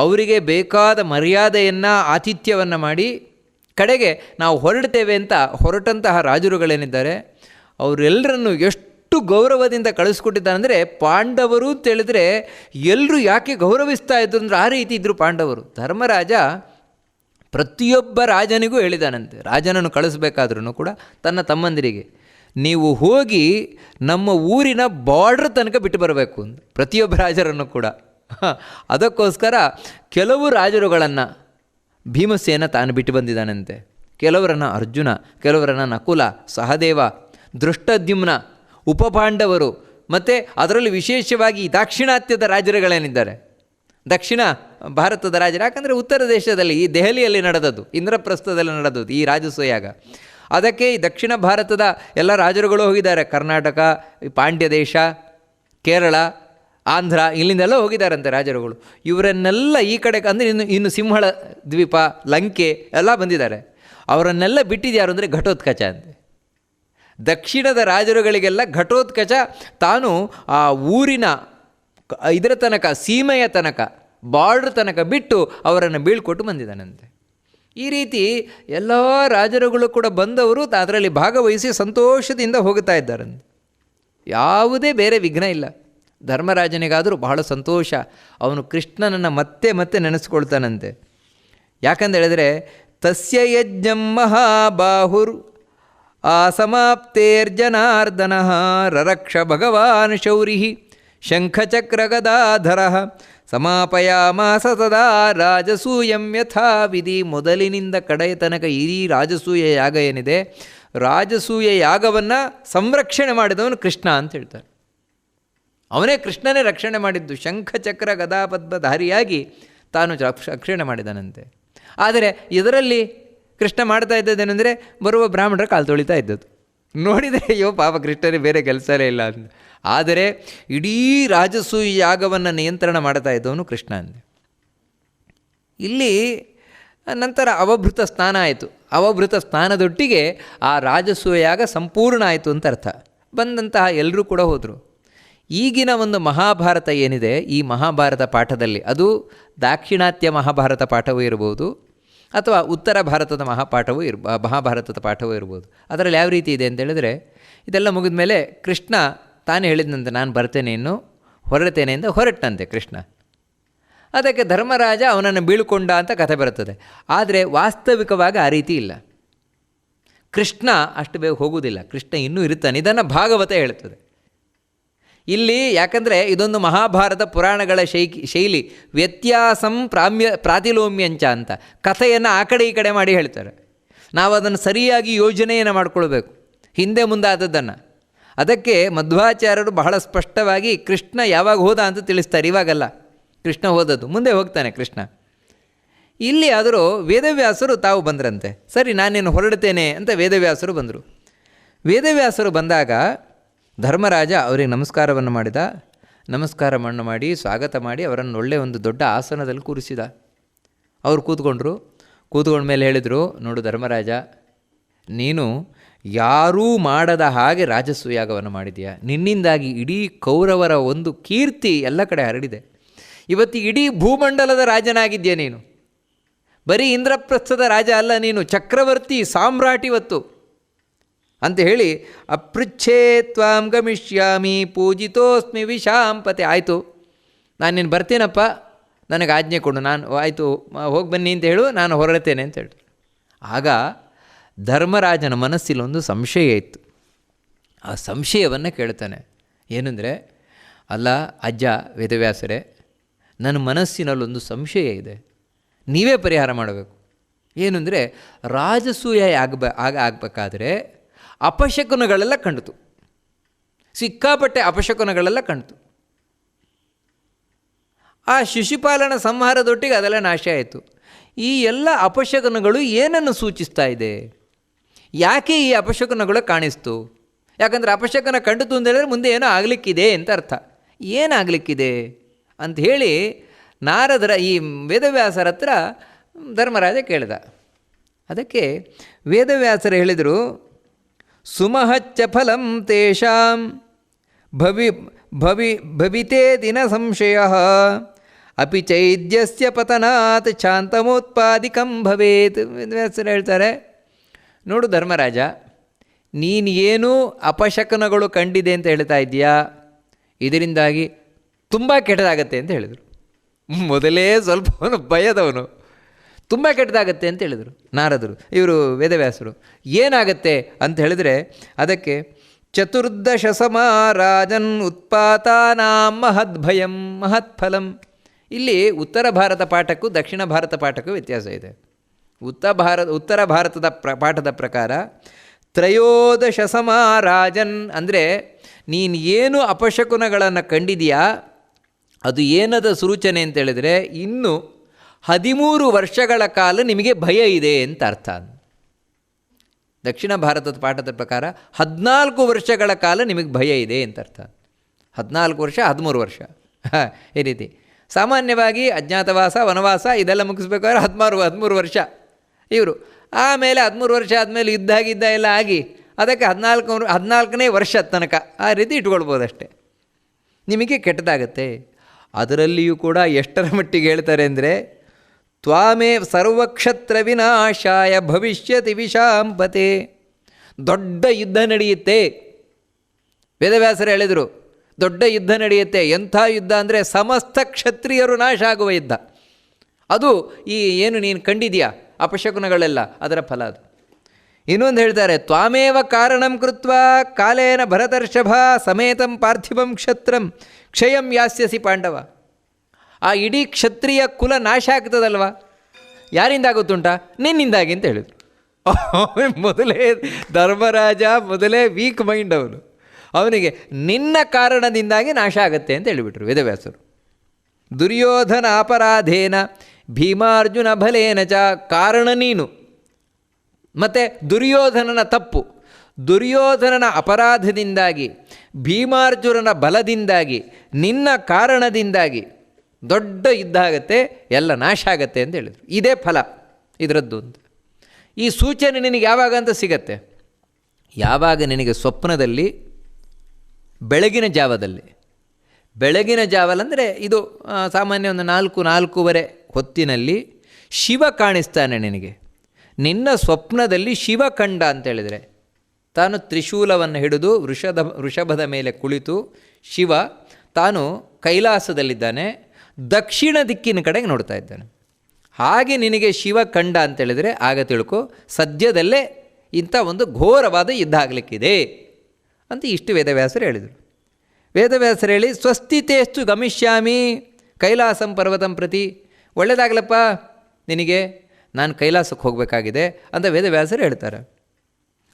ಅವರಿಗೆ ಬೇಕಾದ ಮರ್ಯಾದೆಯನ್ನು, ಆತಿಥ್ಯವನ್ನು ಮಾಡಿ ಕಡೆಗೆ ನಾವು ಹೊರಡ್ತೇವೆ ಅಂತ ಹೊರಟಂತಹ ರಾಜರುಗಳೇನಿದ್ದಾರೆ, ಅವರೆಲ್ಲರನ್ನು ಎಷ್ಟು ಗೌರವದಿಂದ ಕಳಿಸ್ಕೊಟ್ಟಿದ್ದಾನೆಂದರೆ ಪಾಂಡವರು ಅಂತ ಹೇಳಿದ್ರೆ ಎಲ್ಲರೂ ಯಾಕೆ ಗೌರವಿಸ್ತಾ ಇದ್ರು ಅಂದ್ರೆ ಆ ರೀತಿ ಇದ್ದರು ಪಾಂಡವರು. ಧರ್ಮರಾಜ ಪ್ರತಿಯೊಬ್ಬ ರಾಜನಿಗೂ ಹೇಳಿದಾನಂತೆ. ರಾಜನನ್ನು ಕಳಿಸ್ಬೇಕಾದ್ರೂ ಕೂಡ ತನ್ನ ತಮ್ಮಂದಿರಿಗೆ. ನೀವು ಹೋಗಿ ನಮ್ಮ ಊರಿನ ಬಾರ್ಡ್ರ್ ತನಕ ಬಿಟ್ಟು ಬರಬೇಕು ಅಂತ. ಪ್ರತಿಯೊಬ್ಬ ರಾಜರನ್ನು ಕೂಡ. ಅದಕ್ಕೋಸ್ಕರ ಕೆಲವು ರಾಜರುಗಳನ್ನು ಭೀಮಸೇನ ತಾನು ಬಿಟ್ಟು ಬಂದಿದ್ದಾನಂತೆ. ಕೆಲವರನ್ನು ಅರ್ಜುನ, ಕೆಲವರನ್ನು ನಕುಲ, ಸಹದೇವ, ದೃಷ್ಟದ್ಯುಮ್ನ ಉಪಪಾಂಡವರು ಮತ್ತು ಅದರಲ್ಲಿ ವಿಶೇಷವಾಗಿ ದಾಕ್ಷಿಣಾತ್ಯದ ರಾಜರುಗಳೇನಿದ್ದಾರೆ. ದಕ್ಷಿಣ ಭಾರತದ ರಾಜರು, ಯಾಕಂದರೆ ಉತ್ತರ ದೇಶದಲ್ಲಿ, ಈ ದೆಹಲಿಯಲ್ಲಿ ನಡೆದದ್ದು, ಇಂದ್ರಪ್ರಸ್ಥದಲ್ಲಿ ನಡೆದದ್ದು, ಈ ರಾಜಸೂಯಾಗ. ಅದಕ್ಕೆ ಈ ದಕ್ಷಿಣ ಭಾರತದ ಎಲ್ಲ ರಾಜರುಗಳು ಹೋಗಿದ್ದಾರೆ. ಕರ್ನಾಟಕ, ಪಾಂಡ್ಯ ದೇಶ, ಕೇರಳ ಆಂಧ್ರ ಇಲ್ಲಿಂದೆಲ್ಲ ಹೋಗಿದ್ದಾರಂತೆ ರಾಜರುಗಳು. ಇವರನ್ನೆಲ್ಲ ಈ ಕಡೆ ಅಂದರೆ ಇನ್ನು ಇನ್ನು ಸಿಂಹಳ, ದ್ವೀಪ, ಲಂಕೆ ಎಲ್ಲ ಬಂದಿದ್ದಾರೆ. ಅವರನ್ನೆಲ್ಲ ಬಿಟ್ಟಿದ್ಯಾರು ಅಂದರೆ ಘಟೋತ್ಕಚ ಅಂತೆ. ದಕ್ಷಿಣದ ರಾಜರುಗಳಿಗೆಲ್ಲ ಘಟೋತ್ಕಚ ತಾನು ಆ ಊರಿನ ಇದರ ತನಕ, ಸೀಮೆಯ ತನಕ ಬಾರ್ಡ್ರ್ ತನಕ ಬಿಟ್ಟು ಅವರನ್ನು ಬೀಳ್ಕೊಟ್ಟು ಬಂದಿದ್ದಾನಂತೆ. ಈ ರೀತಿ ಎಲ್ಲ ರಾಜರುಗಳು ಕೂಡ ಬಂದವರು ಅದರಲ್ಲಿ ಭಾಗವಹಿಸಿ ಸಂತೋಷದಿಂದ ಹೋಗುತ್ತಾ ಇದ್ದಾರಂತೆ. ಯಾವುದೇ ಬೇರೆ ವಿಘ್ನ ಇಲ್ಲ. ಧರ್ಮರಾಜನಿಗಾದರೂ ಬಹಳ ಸಂತೋಷ. ಅವನು ಕೃಷ್ಣನನ್ನು ಮತ್ತೆ ಮತ್ತೆ ನೆನೆಸ್ಕೊಳ್ತಾನಂತೆ. ಯಾಕಂತ ಹೇಳಿದರೆ, ತಸ್ಯ ಯಜ್ಞಂ ಮಹಾಬಾಹುರ್ ಆಸಮಾಪ್ತೇರ್ಜನಾರ್ದನ ರರಕ್ಷ ಭಗವಾನ್ ಶೌರಿ, ಶಂಖಚಕ್ರಗದಾಧರ ಸಮಾಪಯಾಮಾಸ ತದಾ ರಾಜಸೂಯಂ ಯಥಾ ವಿಧಿ. ಮೊದಲಿನಿಂದ ಕಡೆಯ ತನಕ ಇಡೀ ರಾಜಸೂಯ ಯಾಗ ಏನಿದೆ, ರಾಜಸೂಯ ಯಾಗವನ್ನು ಸಂರಕ್ಷಣೆ ಮಾಡಿದವನು ಕೃಷ್ಣ ಅಂತ ಹೇಳ್ತಾರೆ. ಅವನೇ ಕೃಷ್ಣನೇ ರಕ್ಷಣೆ ಮಾಡಿದ್ದು. ಶಂಖಚಕ್ರ ಗದಾಪದ್ಮಧಾರಿಯಾಗಿ ತಾನು ರಕ್ಷ- ರಕ್ಷಣೆ ಮಾಡಿದನಂತೆ. ಆದರೆ ಇದರಲ್ಲಿ ಕೃಷ್ಣ ಮಾಡ್ತಾ ಇದ್ದದ್ದೇನೆಂದರೆ ಬರುವ ಬ್ರಾಹ್ಮಣರ ಕಾಲು ತೊಳಿತಾ ಇದ್ದದ್ದು. ನೋಡಿದರೆ ಅಯ್ಯೋ ಪಾಪ ಕೃಷ್ಣನೇ ಬೇರೆ ಕೆಲಸನೇ ಇಲ್ಲ ಅಂತ ಆದರೆ ಇಡೀ ರಾಜಸೂಯ ಯಾಗವನ್ನು ನಿಯಂತ್ರಣ ಮಾಡ್ತಾ ಇದ್ದವನು ಕೃಷ್ಣ ಅಂದೆ. ಇಲ್ಲಿ ನಂತರ ಅವಭೃತ ಸ್ನಾನ ಆಯಿತು. ಅವಭೃತ ಸ್ನಾನದೊಟ್ಟಿಗೆ ಆ ರಾಜಸೂಯಾಗ ಸಂಪೂರ್ಣ ಆಯಿತು ಅಂತ ಅರ್ಥ. ಬಂದಂತಹ ಎಲ್ಲರೂ ಕೂಡ ಹೋದರು. ಈಗಿನ ಒಂದು ಮಹಾಭಾರತ ಏನಿದೆ, ಈ ಮಹಾಭಾರತ ಪಾಠದಲ್ಲಿ ಅದು ದಾಕ್ಷಿಣಾತ್ಯ ಮಹಾಭಾರತ ಪಾಠವೂ ಇರ್ಬೋದು, ಅಥವಾ ಉತ್ತರ ಭಾರತದ ಮಹಾಪಾಠವೂ ಇರ್ಬ, ಮಹಾಭಾರತದ ಪಾಠವೂ ಇರ್ಬೋದು. ಅದರಲ್ಲಿ ಯಾವ ರೀತಿ ಇದೆ ಅಂತೇಳಿದರೆ, ಇದೆಲ್ಲ ಮುಗಿದ ಮೇಲೆ ಕೃಷ್ಣ ತಾನೇ ಹೇಳಿದಂತೆ ನಾನು ಬರ್ತೇನೆ ಇನ್ನು, ಹೊರಡ್ತೇನೆ ಅಂತ ಹೊರಟಂತೆ ಕೃಷ್ಣ. ಅದಕ್ಕೆ ಧರ್ಮರಾಜ ಅವನನ್ನು ಬೀಳ್ಕೊಂಡ ಅಂತ ಕಥೆ ಬರುತ್ತದೆ. ಆದರೆ ವಾಸ್ತವಿಕವಾಗಿ ಆ ರೀತಿ ಇಲ್ಲ. ಕೃಷ್ಣ ಅಷ್ಟು ಬೇಗ ಹೋಗುವುದಿಲ್ಲ. ಕೃಷ್ಣ ಇನ್ನೂ ಇರುತ್ತಾನೆ. ಇದನ್ನು ಭಾಗವತ ಹೇಳುತ್ತದೆ ಇಲ್ಲಿ ಯಾಕಂದರೆ ಇದೊಂದು ಮಹಾಭಾರತ ಪುರಾಣಗಳ ಶೈಕಿ, ಶೈಲಿ. ವ್ಯತ್ಯಾಸಂ ಪ್ರಾಮ್ಯ, ಪ್ರಾತಿಲೋಮ್ಯಂಚ ಅಂತ. ಕಥೆಯನ್ನು ಆ ಕಡೆ ಈ ಕಡೆ ಮಾಡಿ ಹೇಳ್ತಾರೆ. ನಾವು ಅದನ್ನು ಸರಿಯಾಗಿ ಯೋಜನೆಯನ್ನು ಮಾಡಿಕೊಳ್ಬೇಕು. ಹಿಂದೆ ಮುಂದೆ ಆದದ್ದನ್ನು ಅದಕ್ಕೆ ಮಧ್ವಾಚಾರ್ಯರು ಬಹಳ ಸ್ಪಷ್ಟವಾಗಿ ಕೃಷ್ಣ ಯಾವಾಗ ಹೋದ ಅಂತ ತಿಳಿಸ್ತಾರೆ. ಇವಾಗಲ್ಲ. ಕೃಷ್ಣ ಹೋದದ್ದು. ಮುಂದೆ ಹೋಗ್ತಾನೆ ಕೃಷ್ಣ. ಇಲ್ಲಿ ಆದರೂ ವೇದವ್ಯಾಸರು ತಾವು ಬಂದ್ರಂತೆ. ಸರಿ, ನಾನೇನು ಹೊರಡ್ತೇನೆ ಅಂತ ವೇದವ್ಯಾಸರು ಬಂದರು. ವೇದವ್ಯಾಸರು ಬಂದಾಗ ಧರ್ಮರಾಜ ಅವರಿಗೆ ನಮಸ್ಕಾರವನ್ನು ಮಾಡಿದ. ನಮಸ್ಕಾರ ಮಣ್ಣು ಮಾಡಿ, ಸ್ವಾಗತ ಮಾಡಿ ಅವರನ್ನು ಒಳ್ಳೆಯ ಒಂದು ದೊಡ್ಡ ಆಸನದಲ್ಲಿ ಕೂರಿಸಿದ. ಅವರು ಕೂತ್ಕೊಂಡ್ರು. ಕೂತ್ಕೊಂಡ ಮೇಲೆ ಹೇಳಿದರು, ನೋಡು ಧರ್ಮರಾಜ, ನೀನು ಯಾರೂ ಮಾಡದ ಹಾಗೆ ರಾಜಸೂಯಾಗವನ್ನು ಮಾಡಿದೆಯಾ ನಿನ್ನಿಂದಾಗಿ ಇಡೀ ಕೌರವರ ಒಂದು ಕೀರ್ತಿ ಎಲ್ಲ ಕಡೆ ಹರಡಿದೆ. ಇವತ್ತು ಇಡೀ ಭೂಮಂಡಲದ ರಾಜನಾಗಿದ್ದೀಯ ನೀನು. ಬರೀ ಇಂದ್ರಪ್ರಸ್ಥದ ರಾಜ ಅಲ್ಲ ನೀನು. ಚಕ್ರವರ್ತಿ ಸಾಮ್ರಾಟ್ ಇವತ್ತು. ಅಂತ ಹೇಳಿ, ಅಪೃಚ್ಛೇ ತ್ವಾಂ ಗಮಿಷ್ಯಾಮಿ ಪೂಜಿತೋಸ್ಮಿ ವಿಶಾಂಪತೆ ಆಯಿತು, ನಾನು ನೀನು ಬರ್ತೀನಪ್ಪ, ನನಗೆ ಆಜ್ಞೆ ಕೊಡು, ನಾನು ಆಯಿತು ಹೋಗಿ ಬನ್ನಿ ಅಂತ ಹೇಳು, ನಾನು ಹೊರಡ್ತೇನೆ ಅಂತ ಹೇಳಿ ಆಗ ಧರ್ಮರಾಜನ ಮನಸ್ಸಿಲ್ ಒಂದು ಸಂಶಯ ಇತ್ತು. ಆ ಸಂಶಯವನ್ನು ಕೇಳ್ತಾನೆ. ಏನಂದರೆ, ಅಲ್ಲ, ಅಜ್ಜ, ವೇದವ್ಯಾಸರೇ, ನನ್ನ ಮನಸ್ಸಿನಲ್ಲೊಂದು ಸಂಶಯ ಇದೆ, ನೀವೇ ಪರಿಹಾರ ಮಾಡಬೇಕು. ಏನಂದರೆ, ರಾಜಸೂಯ ಆಗಬ ಆಗ, ಆಗಬೇಕಾದ್ರೆ ಅಪಶಕುನಗಳೆಲ್ಲ ಕಂಡಿತು. ಸಿಕ್ಕಾಪಟ್ಟೆ ಅಪಶಕುನಗಳೆಲ್ಲ ಕಂಡಿತು. ಆ ಶಿಶುಪಾಲನ ಸಂಹಾರದೊಟ್ಟಿಗೆ ಅದೆಲ್ಲ ನಾಶ ಆಯಿತು. ಈ ಎಲ್ಲ ಅಪಶಕುನಗಳು ಏನನ್ನು ಸೂಚಿಸ್ತಾ ಇದೆ? ಯಾಕೆ ಈ ಅಪಶಕುನಗಳು ಕಾಣಿಸ್ತು? ಯಾಕಂದರೆ ಅಪಶಕನ ಕಂಡಿತು ಅಂತ ಹೇಳಿದ್ರೆ ಮುಂದೆ ಏನೋ ಆಗಲಿಕ್ಕಿದೆ ಅಂತ ಅರ್ಥ. ಏನಾಗಲಿಕ್ಕಿದೆ ಅಂತ ಹೇಳಿ ನಾರದರ ಈ ವೇದವ್ಯಾಸರ ಹತ್ರ ಧರ್ಮರಾಜ ಕೇಳಿದ. ಅದಕ್ಕೆ ವೇದವ್ಯಾಸರು ಹೇಳಿದರು ಸುಮಹಚ್ಚ ಫಲಂ ತೇಷಾಂ. ಭವಿ ಭವಿ, ಭವಿತೆ ದಿನ ಸಂಶಯ. ಅಪಿ ಚೈದ್ಯಸ್ಯ ಪತನಾತ್ ಶಾಂತಮೋತ್ಪಾದಿಕಂ ಭವೇತ್. ವ್ಯಾಸರು ಹೇಳ್ತಾರೆ, ನೋಡು ಧರ್ಮರಾಜ, ನೀನು ಏನು ಅಪಶಕನಗಳು ಕಂಡಿದೆ ಅಂತ ಹೇಳ್ತಾ ಇದೆಯಾ ಇದರಿಂದಾಗಿ ತುಂಬ ಕೆಟ್ಟದಾಗತ್ತೆ ಅಂತ ಹೇಳಿದರು. ಮೊದಲೇ ಸ್ವಲ್ಪ ಅವನು ಭಯದವನು. ತುಂಬ ಕೆಟ್ಟದಾಗತ್ತೆ ಅಂತ ಹೇಳಿದರು, ನಾರದರು, ಇವರು ವೇದವ್ಯಾಸರು. ಏನಾಗತ್ತೆ ಅಂತ ಹೇಳಿದರೆ, ಅದಕ್ಕೆ ಚತುರ್ದಶ ರಾಜನ್ ಉತ್ಪಾತಾನಾಂ ಮಹದ್ಭಯಂ ಮಹತ್ಫಲಂ. ಇಲ್ಲಿ ಉತ್ತರ ಭಾರತ ಪಾಠಕ್ಕೂ ದಕ್ಷಿಣ ಭಾರತ ಪಾಠಕ್ಕೂ ವ್ಯತ್ಯಾಸ ಇದೆ. ಉತ್ತರ ಭಾರತ, ಉತ್ತರ ಭಾರತದ ಪ್ರ, ಪಾಠದ ಪ್ರಕಾರ ತ್ರಯೋದಶ ರಾಜನ್ ಅಂದರೆ, ನೀನು ಏನು ಅಪಶಕುನಗಳನ್ನು ಕಂಡಿದೆಯಾ, ಅದು ಏನದ ಸೂಚನೆ ಅಂತ ಹೇಳಿದರೆ, ಇನ್ನು ಹದಿಮೂರು ವರ್ಷಗಳ ಕಾಲ ನಿಮಗೆ ಭಯ ಇದೆ ಅಂತ ಅರ್ಥ. ದಕ್ಷಿಣ ಭಾರತದ ಪಾಠದ ಪ್ರಕಾರ ಹದಿನಾಲ್ಕು ವರ್ಷಗಳ ಕಾಲ ನಿಮಗೆ ಭಯ ಇದೆ ಅಂತ ಅರ್ಥ. ಹದಿನಾಲ್ಕು ವರ್ಷ, ಹದಿಮೂರು ವರ್ಷ. ಈ ರೀತಿ. ಸಾಮಾನ್ಯವಾಗಿ ಅಜ್ಞಾತವಾಸ, ವನವಾಸ ಇದೆಲ್ಲ ಮುಗಿಸ್ಬೇಕಾದ್ರೆ ಹದಿಮಾರು ಹದಿಮೂರು ವರ್ಷ. ಇವರು ಆಮೇಲೆ ಹದಿಮೂರು ವರ್ಷ ಆದಮೇಲೆ ಇದ್ದಾಗಿದ್ದ ಗಿದ್ದ ಎಲ್ಲ ಆಗಿ ಅದಕ್ಕೆ ಹದಿನಾಲ್ಕು, ಹದಿನಾಲ್ಕನೇ ವರ್ಷ ತನಕ ಆ ರೀತಿ ಇಟ್ಕೊಳ್ಬೋದಷ್ಟೆ. ನಿಮಗೆ ಕೆಟ್ಟದಾಗತ್ತೆ. ಅದರಲ್ಲಿಯೂ ಕೂಡ ಎಷ್ಟರ ಮಟ್ಟಿಗೆ ಹೇಳ್ತಾರೆ ಅಂದರೆ ತ್ವಾಮೇ ಸರ್ವಕ್ಷತ್ರ ವಿನಾಶಾಯ ಭವಿಷ್ಯತಿ ವಿಷಾಂಪತೆ ದೊಡ್ಡ ಯುದ್ಧ ನಡೆಯುತ್ತೆ. ವೇದವ್ಯಾಸರು ಹೇಳಿದರು, ದೊಡ್ಡ ಯುದ್ಧ ನಡೆಯುತ್ತೆ. ಎಂಥ ಯುದ್ಧ ಅಂದರೆ ಸಮಸ್ತ ಕ್ಷತ್ರಿಯರು ನಾಶ ಆಗುವ ಯುದ್ಧ. ಅದು ಈ ಏನು ನೀನು ಕಂಡಿದೆಯಾ? ಅಪಶಕುನಗಳೆಲ್ಲ, ಅದರ ಫಲ ಅದು. ಇನ್ನೊಂದು ಹೇಳ್ತಾರೆ, ತ್ವಾಮೇವ ಕಾರಣಂ ಕೃತ್ವ ಕಾಲೇನ ಭರತರ್ಷಭ ಸಮೇತಂ ಪಾರ್ಥಿವಂ ಕ್ಷತ್ರಂ ಕ್ಷಯಂ ಯಾಸ್ಯಸಿ ಪಾಂಡವ. ಆ ಇಡೀ ಕ್ಷತ್ರಿಯ ಕುಲ ನಾಶ ಆಗ್ತದಲ್ವ? ಯಾರಿಂದ ಆಗುತ್ತುಂಟ ನಿನ್ನಿಂದಾಗಿ ಅಂತ ಹೇಳಿದ್ರು. ಮೊದಲೇ ಧರ್ಮರಾಜ, ಮೊದಲೇ ವೀಕ್ ಮೈಂಡ್ ಅವನು. ಅವನಿಗೆ ನಿನ್ನ ಕಾರಣದಿಂದಾಗಿ ನಾಶ ಆಗತ್ತೆ ಅಂತ ಹೇಳಿಬಿಟ್ರು ವೇದವ್ಯಾಸರು. ದುರ್ಯೋಧನ ಅಪರಾಧೇನ, ಭೀಮಾರ್ಜುನ ಬಲೇನ ಚ ಕಾರಣ ನೀನು. ಮತ್ತು ದುರ್ಯೋಧನನ ತಪ್ಪು. ದುರ್ಯೋಧನನ ಅಪರಾಧದಿಂದಾಗಿ, ಭೀಮಾರ್ಜುನನ ಬಲದಿಂದಾಗಿ, ನಿನ್ನ ಕಾರಣದಿಂದಾಗಿ ದೊಡ್ಡ ಯುದ್ಧ ಆಗತ್ತೆ, ಎಲ್ಲ ನಾಶ ಆಗತ್ತೆ ಅಂತ ಹೇಳಿದರು. ಇದೇ ಫಲ ಇದರದ್ದು ಅಂತ. ಈ ಸೂಚನೆ ನಿನಗೆ ಯಾವಾಗ ಅಂತ ಸಿಗತ್ತೆ? ಯಾವಾಗ ನಿನಗೆ ಸ್ವಪ್ನದಲ್ಲಿ? ಬೆಳಗಿನ ಜಾವದಲ್ಲಿ. ಬೆಳಗಿನ ಜಾವಲಂದರೆ ಇದು ಸಾಮಾನ್ಯ ಒಂದು ನಾಲ್ಕು, ನಾಲ್ಕೂವರೆ ಹೊತ್ತಿನಲ್ಲಿ ಶಿವ ಕಾಣಿಸ್ತಾನೆ ನಿನಗೆ. ನಿನ್ನ ಸ್ವಪ್ನದಲ್ಲಿ ಶಿವ ಕಂಡ ಅಂತ ಹೇಳಿದರೆ, ತಾನು ತ್ರಿಶೂಲವನ್ನು ಹಿಡಿದು ವೃಷಧ ವೃಷಭದ ಮೇಲೆ ಕುಳಿತು ಶಿವ ತಾನು ಕೈಲಾಸದಲ್ಲಿದ್ದಾನೆ ದಕ್ಷಿಣ ದಿಕ್ಕಿನ ಕಡೆಗೆ ನೋಡ್ತಾ ಇದ್ದಾನೆ. ಹಾಗೆ ನಿನಗೆ ಶಿವ ಕಂಡ ಅಂತೇಳಿದರೆ ಆಗ ತಿಳ್ಕೊ, ಸದ್ಯದಲ್ಲೇ ಇಂಥ ಒಂದು ಘೋರವಾದ ಯುದ್ಧ ಆಗಲಿಕ್ಕಿದೆ ಅಂತ ಇಷ್ಟು ವೇದವ್ಯಾಸರು ಹೇಳಿದರು. ವೇದವ್ಯಾಸರು ಹೇಳಿ ಸ್ವಸ್ಥಿತೇಸ್ತು ಗಮಿಷ್ಯಾಮಿ ಕೈಲಾಸಂ ಪರ್ವತಂ ಪ್ರತಿ. ಒಳ್ಳೆಯದಾಗಲಪ್ಪ ನಿನಗೆ ನಾನು ಕೈಲಾಸಕ್ಕೆ ಹೋಗಬೇಕಾಗಿದೆ ಅಂತ ವೇದವ್ಯಾಸರು ಹೇಳ್ತಾರೆ.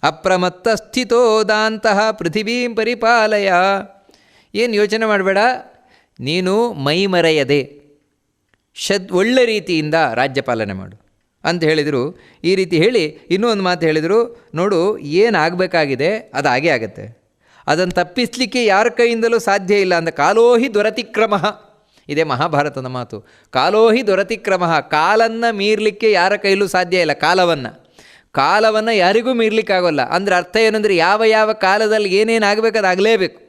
ಅಪ್ರಮತ್ತ ಸ್ಥಿತೋದಾಂತಹ ಪೃಥಿವೀಂ ಪರಿಪಾಲಯ. ಏನು ಯೋಚನೆ ಮಾಡಬೇಡ ನೀನು ಮೈ ಮರೆಯದೆ ಶದ್ ಒಳ್ಳೆ ರೀತಿಯಿಂದ ರಾಜ್ಯಪಾಲನೆ ಮಾಡು. ಅಂತ ಹೇಳಿದರು. ಈ ರೀತಿ ಹೇಳಿ ಇನ್ನೂ ಒಂದು ಮಾತು ಹೇಳಿದರು. ನೋಡು ಏನಾಗಬೇಕಾಗಿದೆ ಅದು ಹಾಗೇ ಆಗುತ್ತೆ. ಅದನ್ನು ತಪ್ಪಿಸಲಿಕ್ಕೆ ಯಾರ ಕೈಯಿಂದಲೂ ಸಾಧ್ಯ ಇಲ್ಲ ಅಂತ ಕಾಲೋಹಿ ದುರತಿಕ್ರಮ. ಇದೇ ಮಹಾಭಾರತದ ಮಾತು. ಕಾಲೋಹಿ ದುರತಿಕ್ರಮ, ಕಾಲನ್ನು ಮೀರಲಿಕ್ಕೆ ಯಾರ ಕೈಲೂ ಸಾಧ್ಯ ಇಲ್ಲ, ಕಾಲವನ್ನು. ಕಾಲವನ್ನು ಯಾರಿಗೂ ಮೀರ್ಲಿಕ್ಕಾಗೋಲ್ಲ. ಅಂದರೆ ಅರ್ಥ ಏನಂದರೆ ಯಾವ ಯಾವ ಕಾಲದಲ್ಲಿ ಏನೇನು ಆಗಬೇಕು ಆಗಲೇಬೇಕು.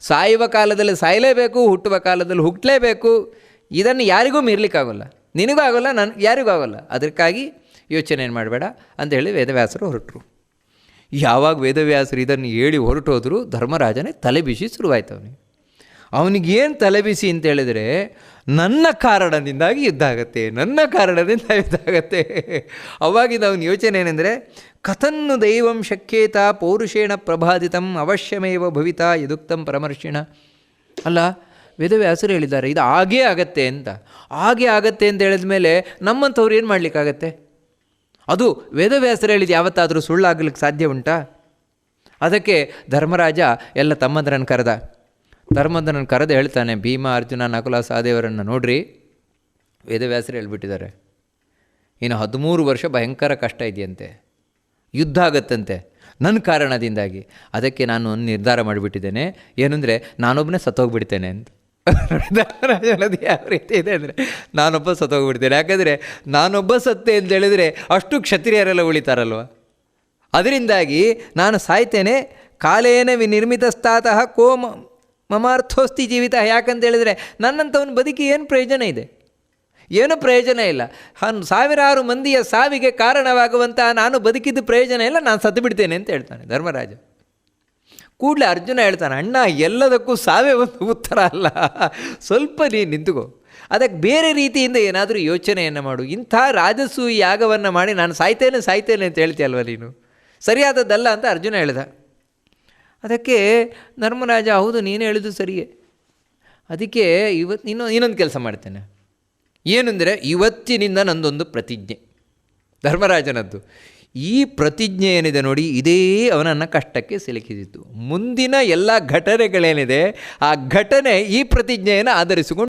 ಸಾಯುವ ಕಾಲದಲ್ಲಿ ಸಾಯಲೇಬೇಕು, ಹುಟ್ಟುವ ಕಾಲದಲ್ಲಿ ಹುಟ್ಟಲೇಬೇಕು. ಇದನ್ನು ಯಾರಿಗೂ ಮೀರ್ಲಿಕ್ಕಾಗೋಲ್ಲ. ನಿನಗೂ ಆಗೋಲ್ಲ, ನನ್, ಯಾರಿಗೂ ಆಗೋಲ್ಲ. ಅದಕ್ಕಾಗಿ ಯೋಚನೆ ಏನು ಮಾಡಬೇಡ ಅಂತ ಹೇಳಿ ವೇದವ್ಯಾಸರು ಹೊರಟರು. ಯಾವಾಗ ವೇದವ್ಯಾಸರು ಇದನ್ನು ಹೇಳಿ ಹೊರಟೋದ್ರು ಧರ್ಮರಾಜನೇ ತಲೆಬಿಸಿ ಶುರುವಾಯ್ತವನಿಗೆ ಶುರುವಾಯ್ತು ಅವನಿಗೆ. ಅವನಿಗೇನು ತಲೆಬಿಸಿ ಅಂತೇಳಿದರೆ ನನ್ನ ಕಾರಣದಿಂದಾಗಿ ಯುದ್ಧ ಆಗುತ್ತೆ, ನನ್ನ ಕಾರಣದಿಂದ ಯುದ್ಧ ಆಗತ್ತೆ. ಅವಾಗಿದ್ದ ಅವನ ಯೋಚನೆ ಏನೆಂದರೆ, ಕಥನ್ನು ದೈವಂ ಶಕ್ಯೇತ ಪೌರುಷೇಣ ಪ್ರಭಾದಿತಂ ಅವಶ್ಯಮೇವ ಭವಿತ ಯದುಕ್ತಂ ಪರಮರ್ಷಿಣ. ಅಲ್ಲ ವೇದವ್ಯಾಸರು ಹೇಳಿದ್ದಾರೆ, ಇದು ಆಗೇ ಆಗತ್ತೆ ಅಂತ. ಆಗೇ ಆಗತ್ತೆ ಅಂತ ಹೇಳಿದ ಮೇಲೆ ನಮ್ಮಂಥವ್ರು ಏನು ಮಾಡಲಿಕ್ಕಾಗತ್ತೆ? ಅದು ವೇದವ್ಯಾಸರು ಹೇಳಿದ ಯಾವತ್ತಾದರೂ ಸುಳ್ಳಾಗಲಿಕ್ಕೆ ಸಾಧ್ಯ ಉಂಟಾ? ಅದಕ್ಕೆ ಧರ್ಮರಾಜ ಎಲ್ಲ ತಮ್ಮಂದ್ರನ್ನು ಕರೆದ. ಧರ್ಮಂದ್ರನ್ನು ಕರೆದು ಹೇಳ್ತಾನೆ, ಭೀಮ, ಅರ್ಜುನ ನಕುಲ ಸಹದೇವರನ್ನು ನೋಡ್ರಿ. ವೇದವ್ಯಾಸರು ಹೇಳ್ಬಿಟ್ಟಿದ್ದಾರೆ. ಇನ್ನು ಹದಿಮೂರು ವರ್ಷ ಭಯಂಕರ ಕಷ್ಟ ಇದೆಯಂತೆ. ಯುದ್ಧ ಆಗತ್ತಂತೆ. ನನ್ನ ಕಾರಣದಿಂದಾಗಿ. ಅದಕ್ಕೆ ನಾನು ಒಂದು ನಿರ್ಧಾರ ಮಾಡಿಬಿಟ್ಟಿದ್ದೇನೆ. ಏನಂದರೆ ನಾನೊಬ್ಬನೇ ಸತ್ತೋಗ್ಬಿಡ್ತೇನೆ ಅಂತ. ಧರ್ಮರಾಜನದು ಯಾವ ರೀತಿ ಇದೆ ಅಂದರೆ, ನಾನೊಬ್ಬ ಸತ್ತೋಗ್ಬಿಡ್ತೇನೆ. ಯಾಕಂದರೆ, ನಾನೊಬ್ಬ ಸತ್ತೆ ಅಂತ ಹೇಳಿದರೆ ಅಷ್ಟು ಕ್ಷತ್ರಿಯರೆಲ್ಲ ಉಳಿತಾರಲ್ವ? ಅದರಿಂದಾಗಿ ನಾನು ಸಾಯ್ತೇನೆ, ಕಾಲೇನ ವಿನಿರ್ಮಿತಸ್ತಾತಃ ಕೋಮ ಮಮಾರ್ಥೋಸ್ತಿ ಜೀವಿತ ಯಾಕಂತ ಹೇಳಿದರೆ ನನ್ನಂಥವನು ಬದುಕಿ ಏನು ಪ್ರಯೋಜನ ಇದೆ? ಏನು ಪ್ರಯೋಜನ ಇಲ್ಲ. ಹನ್ ಸಾವಿರಾರು ಮಂದಿಯ ಸಾವಿಗೆ ಕಾರಣವಾಗುವಂತಹ ನಾನು ಬದುಕಿದ್ದು ಪ್ರಯೋಜನ ಇಲ್ಲ, ನಾನು ಸತ್ತು ಬಿಡ್ತೇನೆ ಅಂತ ಹೇಳ್ತಾನೆ ಧರ್ಮರಾಜ. ಕೂಡಲೇ ಅರ್ಜುನ ಹೇಳ್ತಾನೆ, ಅಣ್ಣ, ಎಲ್ಲದಕ್ಕೂ ಸಾವೇ ಒಂದು ಉತ್ತರ ಅಲ್ಲ. ಸ್ವಲ್ಪ ನೀ ನಿಂತುಕೋ. ಅದಕ್ಕೆ ಬೇರೆ ರೀತಿಯಿಂದ ಏನಾದರೂ ಯೋಚನೆಯನ್ನು ಮಾಡು. ಇಂಥ ರಾಜಸೂಯಿ ಯಾಗವನ್ನು ಮಾಡಿ ನಾನು ಸಾಯ್ತೇನೆ ಸಾಯ್ತೇನೆ ಅಂತ ಹೇಳ್ತೀಯಲ್ವ ನೀನು? ಸರಿಯಾದದ್ದಲ್ಲ ಅಂತ ಅರ್ಜುನ ಹೇಳ್ದ. ಅದಕ್ಕೆ ಧರ್ಮರಾಜ, ಹೌದು, ನೀನು ಹೇಳಿದ್ದು ಸರಿಯೇ. ಅದಕ್ಕೆ ಇವತ್ತು ನೀನು ಇನ್ನೊಂದು ಕೆಲಸ ಮಾಡ್ತೇನೆ. ಏನೆಂದರೆ, ಇವತ್ತಿನಿಂದ ನಂದೊಂದು ಪ್ರತಿಜ್ಞೆ. ಧರ್ಮರಾಜನದ್ದು. ಈ ಪ್ರತಿಜ್ಞೆ ಏನಿದೆ ನೋಡಿ, ಇದೇ ಅವನನ್ನು ಕಷ್ಟಕ್ಕೆ ಸಿಲುಕಿಸಿತು ಮುಂದಿನ ಎಲ್ಲ ಘಟನೆಗಳೇನಿದೆ, ಆ ಘಟನೆ ಈ ಪ್ರತಿಜ್ಞೆಯನ್ನು ಆಧರಿಸಿಕೊಂಡು